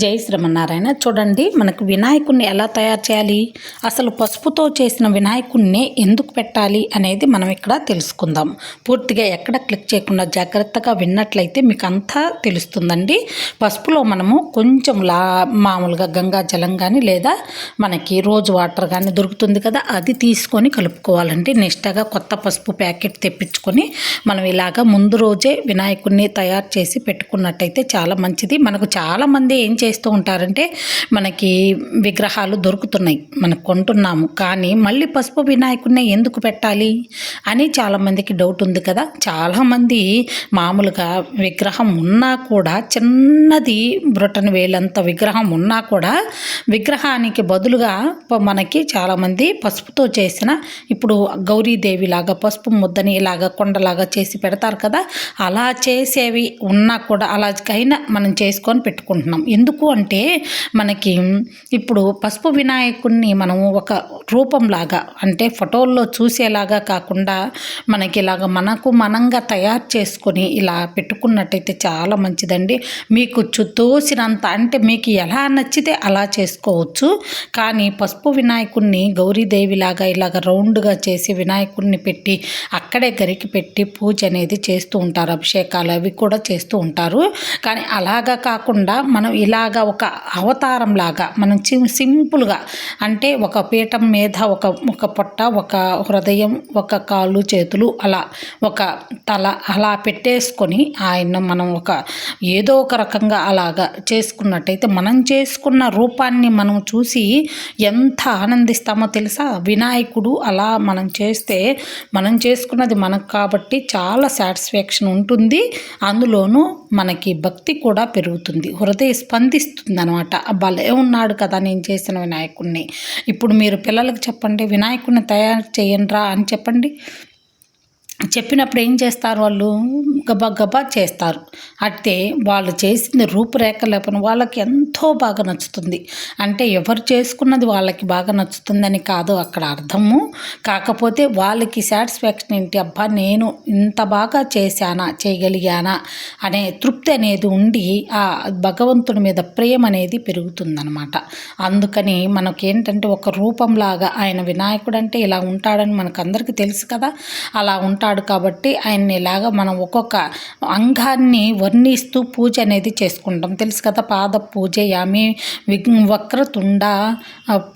జై శ్రీమన్నారాయణ. చూడండి మనకు వినాయకుడిని ఎలా తయారు చేయాలి? అసలు పసుపుతో చేసిన వినాయకుడిని ఎందుకు పెట్టాలి అనేది మనం ఇక్కడ తెలుసుకుందాం. పూర్తిగా ఎక్కడ క్లిక్ చేయకుండా జాగ్రత్తగా విన్నట్లయితే మీకు అంతా తెలుస్తుందండి. పసుపులో మనము కొంచెం లా మామూలుగా గంగా జలం కానీ లేదా మనకి రోజు వాటర్ కానీ దొరుకుతుంది కదా అది తీసుకొని కలుపుకోవాలండి. నిష్టగా కొత్త పసుపు ప్యాకెట్ తెప్పించుకొని మనం ఇలాగా ముందు రోజే వినాయకుడిని తయారు చేసి పెట్టుకున్నట్టయితే చాలా మంచిది. మనకు చాలామంది ఏం చేస్తూ ఉంటారంటే మనకి విగ్రహాలు దొరుకుతున్నాయి. మనకు కొంటున్నాము. కానీ మళ్ళీ పసుపు వినాయకుడిని ఎందుకు పెట్టాలి? అని చాలామందికి డౌట్ ఉంది కదా. చాలామంది మామూలుగా విగ్రహం ఉన్నా కూడా చిన్నది బ్రొటన్ వేలంత విగ్రహం ఉన్నా కూడా విగ్రహానికి బదులుగా మనకి చాలామంది పసుపుతో చేసిన ఇప్పుడు గౌరీదేవి లాగా పసుపు ముద్దని ఇలాగా కొండలాగా చేసి పెడతారు కదా. అలా చేసేవి ఉన్నా కూడా అలాగైనా మనం చేసుకొని పెట్టుకుంటున్నాం. ఎందుకు అంటే మనకి ఇప్పుడు పసుపు వినాయకుడిని మనము ఒక రూపంలాగా అంటే ఫోటోల్లో చూసేలాగా కాకుండా మనకి ఇలాగ మనకు మనంగా తయారు చేసుకొని ఇలా పెట్టుకున్నట్టయితే చాలా మంచిదండి. మీకు తోసినంత అంటే మీకు ఎలా నచ్చితే అలా చేసుకోవచ్చు. కానీ పసుపు వినాయకుడిని గౌరీదేవిలాగా ఇలాగ రౌండ్గా చేసి వినాయకుడిని పెట్టి అక్కడే గరికి పెట్టి పూజ అనేది చేస్తూ ఉంటారు. అభిషేకాలు అవి కూడా చేస్తూ ఉంటారు. కానీ అలాగా కాకుండా మనం ఇలా అలాగా ఒక అవతారం లాగా మనం చి- సింపుల్గా అంటే ఒక పీఠం మీద ఒక ఒక పొట్ట ఒక హృదయం ఒక కాళ్ళు చేతులు అలా ఒక తల అలా పెట్టేసుకొని ఆయన మనం ఒక ఏదో ఒక రకంగా అలాగా చేసుకున్నట్టయితే మనం చేసుకున్న రూపాన్ని మనం చూసి ఎంత ఆనందిస్తామో తెలుసా? వినాయకుడు అలా మనం చేస్తే మనం చేసుకున్నది మనకు కాబట్టి చాలా సాటిస్ఫాక్షన్ ఉంటుంది. అందులోనూ మనకి భక్తి కూడా పెరుగుతుంది. హృదయ స్పంద స్పందిస్తుంది అనమాట భలే ఉన్నాడు కదా నేను చేసిన వినాయకుడిని ఇప్పుడు మీరు పిల్లలకు చెప్పండి వినాయకుడిని తయారు చేయండిరా అని చెప్పండి. చెప్పినప్పుడు ఏం చేస్తారు వాళ్ళు? గబా గబా చేస్తారు. అంటే వాళ్ళు చేసింది రూపురేఖ లేపన వాళ్ళకి ఎంతో బాగా నచ్చుతుంది. అంటే ఎవరు చేసుకున్నది వాళ్ళకి బాగా నచ్చుతుందని కాదు అక్కడ అర్థము. కాకపోతే వాళ్ళకి సాటిస్ఫాక్షన్ ఏంటి? అబ్బా నేను ఇంత బాగా చేశానా చేయగలిగానా అనే తృప్తి అనేది ఉండి ఆ భగవంతుడి మీద ప్రేమ అనేది పెరుగుతుందనమాట అందుకని మనకి ఏంటంటే ఒక రూపంలాగా ఆయన వినాయకుడు అంటే ఇలా ఉంటాడని మనకు అందరికీ తెలుసు కదా. అలా ఉంటాడు కాబట్టి ఆయన్ని ఇలాగ మనం ఒక్కొక్క అంగాన్ని వర్ణిస్తూ పూజ అనేది చేసుకుంటాం. తెలుసు కదా పాద పూజయామి విఘ్ వక్రతుండ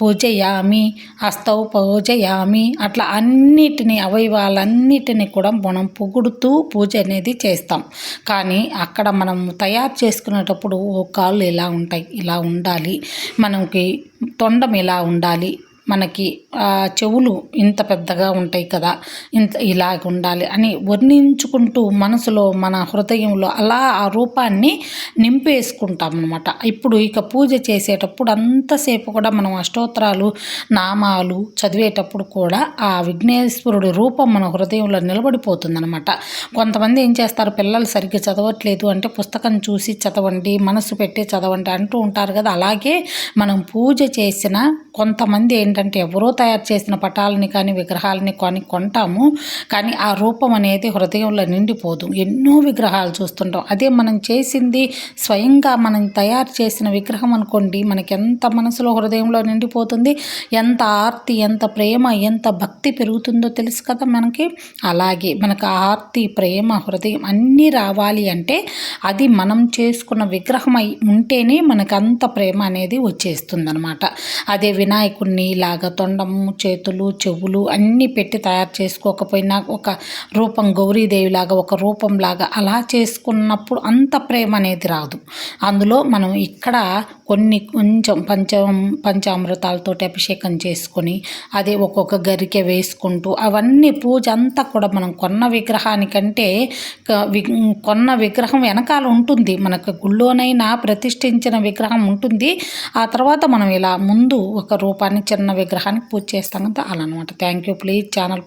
పూజయామి హస్తౌ పూజయామి అట్లా అన్నిటినీ అవయవాలన్నిటినీ కూడా మనం పొగుడుతూ పూజ అనేది చేస్తాం. కానీ అక్కడ మనం తయారు చేసుకునేటప్పుడు ఓ కాళ్ళు ఇలా ఉంటాయి ఇలా ఉండాలి. మనకి తొండం ఇలా ఉండాలి. మనకి ఆ చెవులు ఇంత పెద్దగా ఉంటాయి కదా ఇంత ఇలాగ ఉండాలి అని వర్ణించుకుంటూ మనసులో మన హృదయంలో అలా ఆ రూపాన్ని నింపేసుకుంటాం అనమాట ఇప్పుడు ఇక పూజ చేసేటప్పుడు అంతసేపు కూడా మనం అష్టోత్తరాలు నామాలు చదివేటప్పుడు కూడా ఆ విఘ్నేశ్వరుడి రూపం మన హృదయంలో నిలబడిపోతుందనమాట కొంతమంది ఏం చేస్తారు పిల్లలు సరిగ్గా చదవట్లేదు అంటే పుస్తకం చూసి చదవండి మనసు పెట్టి చదవండి అంటూ ఉంటారు కదా అలాగే మనం పూజ చేసిన కొంతమంది ఏంటంటే ఎవరో తయారు చేసిన పటాలని కానీ విగ్రహాలని కానీ కొంటాము. కానీ ఆ రూపం అనేది హృదయంలో నిండిపోదు. ఎన్నో విగ్రహాలు చూస్తుంటాం. అదే మనం చేసింది స్వయంగా మనం తయారు చేసిన విగ్రహం అనుకోండి మనకి ఎంత మనసులో హృదయంలో నిండిపోతుంది ఎంత ఆర్తి ఎంత ప్రేమ ఎంత భక్తి పెరుగుతుందో తెలుసు కదా మనకి. అలాగే మనకు ఆ ఆర్తి ప్రేమ హృదయం అన్నీ రావాలి అంటే అది మనం చేసుకున్న విగ్రహం అయి ఉంటేనే మనకు అంత ప్రేమ అనేది వచ్చేస్తుంది అనమాట అదే వినాయకుడిని ఇలాగ తొండము చేతులు చెవులు అన్నీ పెట్టి తయారు చేసుకోకపోయినా ఒక రూపం గౌరీదేవిలాగా ఒక రూపంలాగా అలా చేసుకున్నప్పుడు అంత ప్రేమ అనేది రాదు. అందులో మనం ఇక్కడ కొన్ని కొంచెం పంచం పంచామృతాలతోటి అభిషేకం చేసుకొని అదే ఒక్కొక్క గరికె వేసుకుంటూ అవన్నీ పూజ అంతా కూడా మనం కొన్న విగ్రహానికంటే కొన్న విగ్రహం వెనకాల ఉంటుంది. మనకు గుళ్ళోనైనా ప్రతిష్ఠించిన విగ్రహం ఉంటుంది. ఆ తర్వాత మనం ఇలా ముందు ముందు ఒక రూపాన్ని చిన్న విగ్రహానికి పూజ చేస్తాం కదా అలా అనమాట థ్యాంక్ యూ ప్లీజ్ ఛానల్